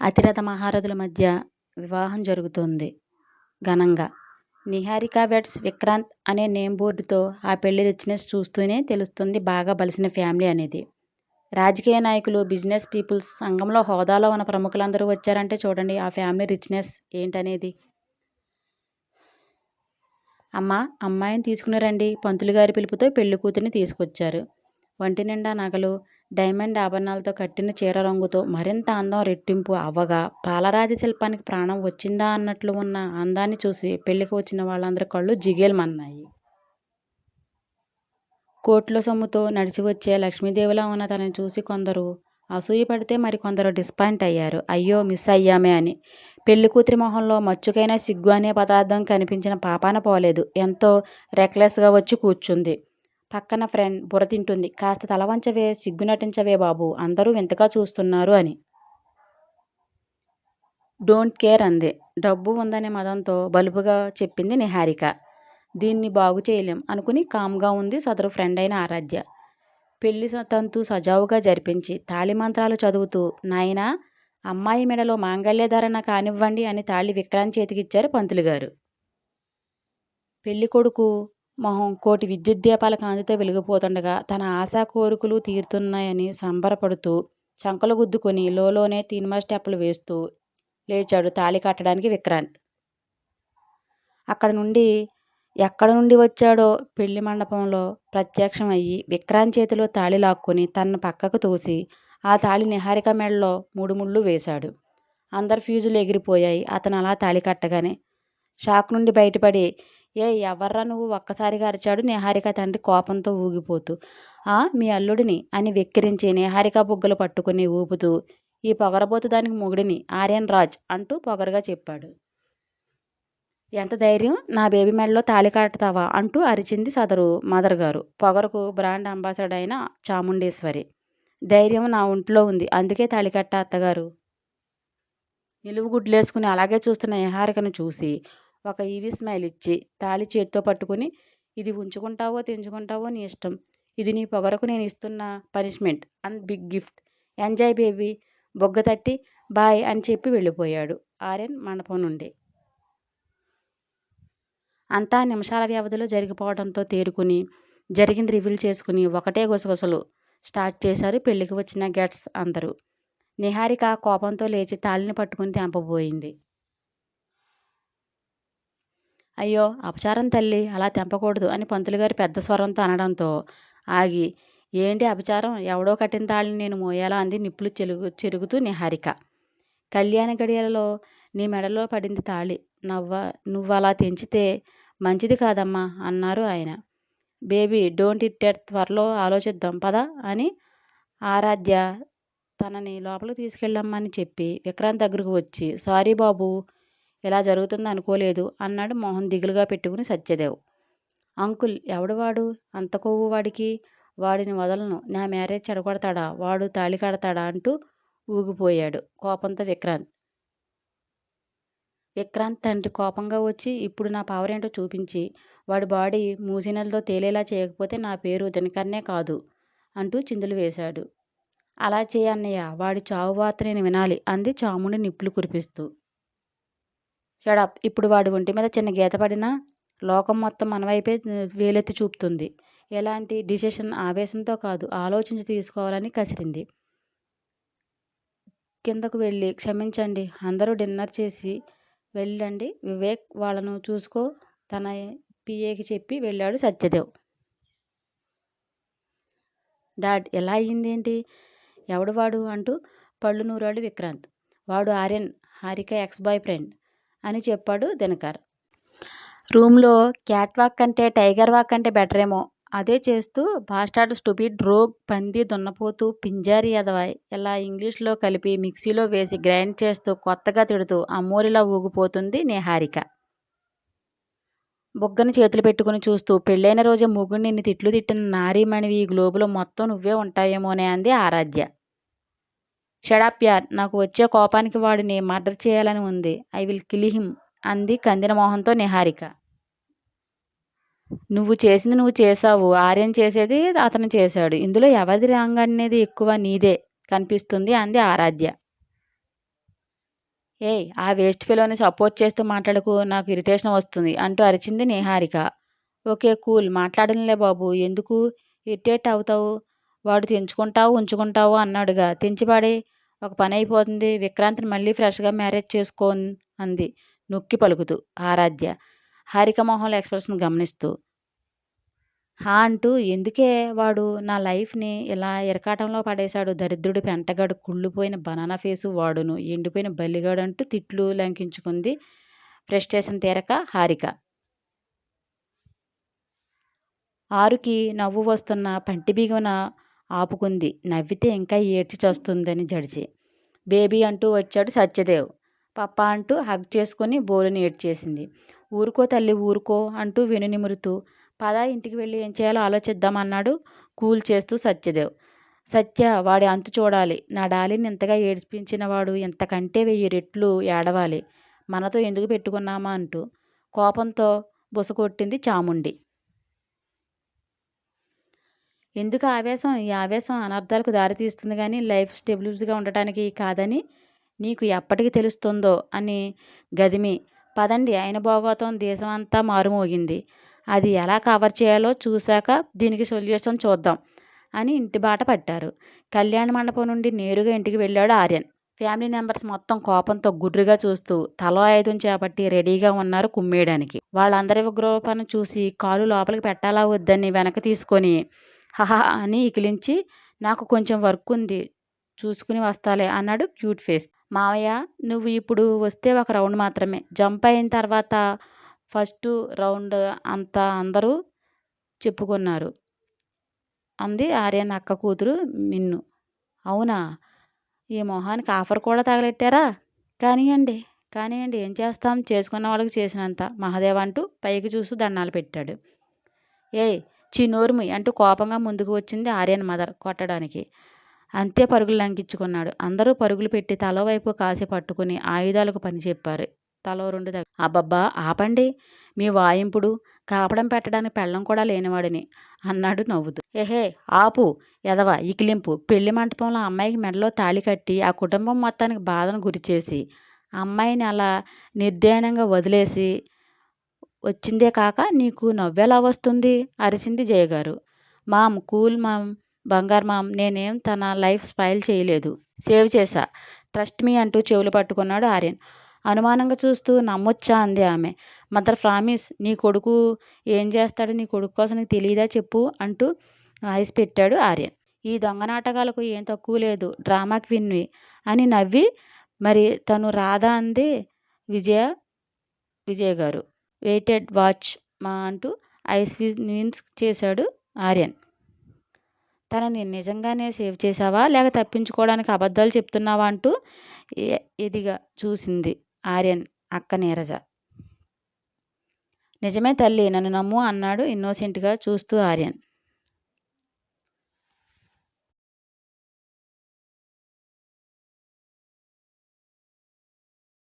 అతిరథ మహారథుల మధ్య వివాహం జరుగుతుంది ఘనంగా. నిహారిక వెడ్స్ విక్రాంత్ అనే నేమ్ బోర్డుతో ఆ పెళ్ళి రిచ్నెస్ చూస్తూనే తెలుస్తుంది బాగా బలిసిన ఫ్యామిలీ అనేది. రాజకీయ నాయకులు బిజినెస్ పీపుల్స్ సంఘంలో హోదాలో ఉన్న ప్రముఖులందరూ వచ్చారంటే చూడండి ఆ ఫ్యామిలీ రిచ్నెస్ ఏంటనేది. అమ్మ అమ్మాయిని తీసుకుని రండి. పంతులు గారి పిలుపుతో పెళ్ళి కూతురిని తీసుకొచ్చారు. వంటి నిండా నగలు డైమండ్ ఆభరణాలతో కట్టిన చీర రంగుతో మరింత అందం రెట్టింపు అవ్వగా పాలరాతి శిల్పానికి ప్రాణం వచ్చిందా అన్నట్లు ఉన్న అందాన్ని చూసి పెళ్ళికి వచ్చిన వాళ్ళందరి కళ్ళు జిగేల్మన్నాయి కోట్ల సొమ్ముతో నడిచి వచ్చే లక్ష్మీదేవిలా ఉన్న తనని చూసి కొందరు అసూయ పడితే మరి కొందరు డిస్పాయింట్ అయ్యారు. అయ్యో మిస్ అయ్యామే అని. పెళ్ళి కూతురి మొహంలో మచ్చుకైనా సిగ్గు అనే పదార్థం కనిపించిన పాపాన పోలేదు. ఎంతో రెక్లెస్గా వచ్చి కూర్చుంది. పక్కన ఫ్రెండ్ బుర్రతింటుంది కాస్త తలవంచవే సిగ్గు నటించవే బాబు అందరూ వింతగా చూస్తున్నారు అని. డోంట్ కేర్ అంది. డబ్బు ఉందనే మదంతో బలుపుగా చెప్పింది నిహారిక. దీన్ని బాగు చేయలేం అనుకుని కామ్గా ఉంది సదరు ఫ్రెండ్ అయిన ఆరాధ్య. పెళ్ళి తంతు సజావుగా జరిపించి తాళి మంత్రాలు చదువుతూ నాయనా అమ్మాయి మెడలో మాంగళ్యధారణ కానివ్వండి అని తాళి విక్రాంత్ చేతికిచ్చారు పంతులు గారు పెళ్ళి కొడుకు మొహం కోటి విద్యుత్ దీపాల కాంతితో వెలిగిపోతుండగా తన ఆశా కోరికలు తీరుతున్నాయని సంబరపడుతూ చంకలు గుద్దుకొని లోలోనే తీన్మా స్టెప్పులు వేస్తూ లేచాడు తాళి కట్టడానికి విక్రాంత్. అక్కడ నుండి ఎక్కడ నుండి వచ్చాడో పెళ్ళి మండపంలో ప్రత్యక్షం అయ్యి విక్రాంత్ చేతిలో తాళి లాక్కొని తన పక్కకు తోసి ఆ తాళి నిహారిక మెడలో మూడు ముళ్ళు వేశాడు. అందరు ఫ్యూజులు ఎగిరిపోయాయి. అతను అలా తాళి కట్టగానే షాక్ నుండి బయటపడి ఏ ఎవర్రా నువ్వు? ఒక్కసారిగా అరిచాడు నిహారిక తండ్రి కోపంతో ఊగిపోతూ. ఆ మీ అల్లుడిని అని వెక్కిరించి నిహారిక బుగ్గలు పట్టుకుని ఊపుతూ ఈ పొగరబోతు దానికి మొగుడిని ఆర్యన్ రాజ్ అంటూ పొగరుగా చెప్పాడు. ఎంత ధైర్యం? నా బేబీ మెడలో తాళి కడతావా? అంటూ అరిచింది సదరు మదర్ గారు. పొగరకు బ్రాండ్ అంబాసిడర్ అయిన చాముండేశ్వరి. ధైర్యం నా ఒంట్లో ఉంది అందుకే తాళి కట్ట అత్తగారు. నిలువు గుడ్లేసుకుని అలాగే చూస్తున్న నిహారికను చూసి ఒక ఈవీ స్మైల్ ఇచ్చి తాళి చేతితో పట్టుకుని ఇది ఉంచుకుంటావో తెంచుకుంటావో నీ ఇష్టం. ఇది నీ పొగరకు నేను ఇస్తున్న punishment and big gift. Enjoy baby. బొగ్గ తట్టి బాయ్ అని చెప్పి వెళ్ళిపోయాడు ఆర్యన్ మండపం నుండి. అంతా నిమిషాల వ్యవధిలో జరిగిపోవడంతో తేరుకుని జరిగింది రివీల్ చేసుకుని ఒకటే గుసగుసలు స్టార్ట్ చేశారు పెళ్ళికి వచ్చిన గెట్స్ అందరూ. నిహారిక కోపంతో లేచి తాళిని పట్టుకుని తెంపబోయింది. అయ్యో అపచారం తల్లి అలా తెంపకూడదు అని పంతులు గారు పెద్ద స్వరంతో అనడంతో ఆగి ఏంటి అపచారం? ఎవడో కట్టిన తాళిని నేను మోయాలా? అంది నిప్పులు చెలుగు చెరుగుతూ నిహారిక. కళ్యాణ గడియలలో నీ మెడలో పడింది తాళి. నవ్వ నువ్వు అలా తెంచితే మంచిది కాదమ్మా అన్నారు ఆయన. బేబీ డోంట్ ఇట్ ఎట్ త్వరలో ఆలోచిద్దాం పదా అని ఆరాధ్య తనని లోపలికి తీసుకెళ్ళమ్మని చెప్పి విక్రాంత్ దగ్గరకు వచ్చి సారీ బాబు ఇలా జరుగుతుంది అనుకోలేదు అన్నాడు మోహన్ దిగులుగా పెట్టుకుని సత్యదేవ్. అంకుల్ ఎవడు వాడు? అంత కొవ్వు వాడికి? వాడిని వదలను. నా మ్యారేజ్ చెడగొడతాడా? వాడు తాళి కడతాడా? అంటూ ఊగిపోయాడు కోపంతో విక్రాంత్. విక్రాంత్ తండ్రి కోపంగా వచ్చి ఇప్పుడు నా పవర్ ఏంటో చూపించి వాడి బాడీ మూసినలతో తేలేలా చేయకపోతే నా పేరు దినకర్నే కాదు అంటూ చిందులు వేశాడు. అలా చేయన్నయ్య వాడి చావు వార్త నేను వినాలి అంది చాముండి నిప్పులు కురిపిస్తూ. షడప్ ఇప్పుడు వాడి ఒంటి మీద చిన్న గీత పడినా లోకం మొత్తం మన వైపే వేలెత్తి చూపుతుంది. ఎలాంటి డిసిషన్ ఆవేశంతో కాదు ఆలోచించి తీసుకోవాలని కసిరింది. కిందకు వెళ్ళి క్షమించండి అందరూ డిన్నర్ చేసి వెళ్ళండి. వివేక్ వాళ్ళను చూసుకో తన పిఏకి చెప్పి వెళ్ళాడు సత్యదేవ్. డాడ్ ఎలా అయ్యిందేంటి ఎవడు వాడు అంటూ పళ్ళు నూరాడు విక్రాంత్. వాడు Aryan Harika ex boyfriend. అని చెప్పాడు దినకర్. రూమ్లో క్యాట్ వాక్ కంటే టైగర్ వాక్ కంటే బెటర్ ఏమో అదే చేస్తూ బాస్టార్డ్ స్టూపిడ్ రోగ్ పంది దున్నపోతూ పింజారి ఎదవాయ్ ఇలా ఇంగ్లీష్లో కలిపి మిక్సీలో వేసి గ్రైండ్ చేస్తూ కొత్తగా తిడుతూ అమ్మోరిలా ఊగిపోతుంది నిహారిక. బుగ్గని చేతులు పెట్టుకుని చూస్తూ పెళ్ళైన రోజు ముగ్గురు నిన్ను తిట్లు తిట్టిన నారీమణివి ఈ గ్లోబులో మొత్తం నువ్వే ఉంటాయేమోనే అంది ఆరాధ్య. షడాప్ యార్ నాకు వచ్చే కోపానికి వాడిని మర్డర్ చేయాలని ఉంది. ఐ విల్ కిల్ హిమ్ అంది కందిన మోహంతో నిహారిక. నువ్వు చేసింది నువ్వు చేసావు ఆర్యన్ చేసేది అతను చేశాడు. ఇందులో ఎవరిది రాంగ్ అనేది ఎక్కువ నీదే కనిపిస్తుంది అంది ఆరాధ్య. ఏయ్ ఆ వేస్ట్ ఫెలోని సపోర్ట్ చేస్తూ మాట్లాడకు. నాకు ఇరిటేషన్ వస్తుంది అంటూ అరిచింది నిహారిక. ఓకే కూల్ మాట్లాడనులే బాబు. ఎందుకు? ఇరిటేట్ అవుతావు. వాడు తెంచుకుంటావు ఉంచుకుంటావు అన్నాడుగా. తెంచిపాడే ఒక పని అయిపోతుంది విక్రాంత్ని మళ్ళీ ఫ్రెష్గా మ్యారేజ్ చేసుకో అంది. నొక్కి పలుకుతూ ఆరాధ్య. హారిక మొహంలో ఎక్స్ప్రెషన్ గమనిస్తూ హా అంటూ ఎందుకే వాడు నా లైఫ్ని ఇలా ఇరకాటంలో పడేశాడు? దరిద్రుడు పెంటగాడు కుళ్ళిపోయిన బనానా ఫేసు వాడును. ఎండిపోయిన బల్లిగాడు అంటూ తిట్లు లంకించుకుంది. ఫ్రస్ట్రేషన్ తీరక హారిక. ఆరుకి నవ్వు వస్తున్న పంటి బిగున ఆపుకుంది. నవ్వితే ఇంకా ఏడ్చి చస్తుందని జడిచి బేబీ అంటూ వచ్చాడు సత్యదేవ్. పప్ప అంటూ హగ్ చేసుకుని బోరుని ఏడ్చేసింది. ఊరుకో తల్లి ఊరుకో అంటూ వెనునిమురుతూ పద ఇంటికి వెళ్ళి ఏం చేయాలో ఆలోచిద్దామన్నాడు కూల్ చేస్తూ సత్యదేవ్. సత్య వాడి అంతు చూడాలి. నా డాలిని ఇంతగా ఏడ్పించిన వాడు ఇంతకంటే వెయ్యి రెట్లు ఏడవాలి. మనతో ఎందుకు పెట్టుకున్నామా అంటూ కోపంతో బుసకొట్టింది చాముండి. ఎందుకు ఆవేశం? ఈ ఆవేశం అనర్థాలకు దారితీస్తుంది కానీ లైఫ్ స్టెబిలిటీగా ఉండటానికి కాదని నీకు ఎప్పటికి తెలుస్తుందో అని గదిమి. పదండి ఆయన భోగోతం దేశం అంతా మారుమోగింది. అది ఎలా కవర్ చేయాలో చూశాక దీనికి సొల్యూషన్ చూద్దాం అని ఇంటి బాట పట్టారు. కళ్యాణ మండపం నుండి నేరుగా ఇంటికి వెళ్ళాడు ఆర్యన్. ఫ్యామిలీ మెంబర్స్ మొత్తం కోపంతో గుర్రుగా చూస్తూ తలో ఆయుధం చేపట్టి రెడీగా ఉన్నారు కుమ్మేయడానికి. వాళ్ళందరి ఉగ్రరూపాన్ని చూసి కాలు లోపలికి పెట్టాలా వద్దని వెనక తీసుకొని హహ అని ఇకిలించి నాకు కొంచెం వర్క్ ఉంది చూసుకుని వస్తాలే అన్నాడు క్యూట్ ఫేస్. మావయ్య నువ్వు ఇప్పుడు వస్తే ఒక రౌండ్ మాత్రమే. జంప్ అయిన తర్వాత ఫస్ట్ రౌండ్ అంతా అందరూ చెప్పుకున్నారు అంది ఆర్యన్ అక్క కూతురు మిన్ను. అవునా? ఈ మొహానికి ఆఫర్ కూడా తగలెట్టారా? కానివ్వండి కానివ్వండి ఏం చేస్తాం? చేసుకున్న వాళ్ళకి చేసినంత మహాదేవ్ అంటూ పైకి చూస్తూ దండాలు పెట్టాడు. ఏయ్ చినోర్మి అంటూ కోపంగా ముందుకు వచ్చింది ఆర్యన్ మదర్ కొట్టడానికి. అంతే పరుగులు లంకించుకున్నాడు. అందరూ పరుగులు పెట్టి తలో వైపు కాసి పట్టుకుని ఆయుధాలకు పని చెప్పారు. తలో రెండు దగ్గర అబ్బబ్బా ఆపండి. మీ వాయింపుడు కాపడం పెట్టడానికి పెళ్ళం కూడా లేనివాడిని అన్నాడు నవ్వుతూ. ఏహే ఆపు ఎదవ ఇకిలింపు. పెళ్ళి మంటపంలో అమ్మాయికి మెడలో తాళి కట్టి ఆ కుటుంబం మొత్తానికి బాధను గురిచేసి అమ్మాయిని అలా నిర్దయనంగా వదిలేసి వచ్చిందే కాక నీకు నవ్వెలా వస్తుంది? అరిచింది జయగారు. మామ్ కూల్ మామ్ బంగారు మామ్ నేనేం తన లైఫ్ స్పైల్ చేయలేదు. సేవ్ చేశా. ట్రస్ట్ మీ అంటూ చెవులు పట్టుకున్నాడు ఆర్యన్. అనుమానంగా చూస్తూ నమ్మొచ్చా అంది ఆమె. మదర్ ప్రామిస్ నీ కొడుకు ఏం చేస్తాడో నీ కొడుకు కోసం నీకు తెలియదా చెప్పు అంటూ ఐస్ పెట్టాడు ఆర్యన్. ఈ దొంగ నాటకాలకు ఏం తక్కువ లేదు. డ్రామా విన్వి అని నవ్వి మరి తను రాధా అంది విజయ విజయ్ గారు వెయిటెడ్ వాచ్ మా అంటూ ఐస్ విన్స్ చేశాడు ఆర్యన్. తనని నిజంగానే సేవ్ చేశావా? లేక తప్పించుకోవడానికి అబద్ధాలు చెప్తున్నావా? అంటూ ఇదిగా చూసింది ఆర్యన్ అక్క నీరజ. నిజమే తల్లి నన్ను నమ్ము అన్నాడు ఇన్నోసెంట్గా చూస్తూ ఆర్యన్.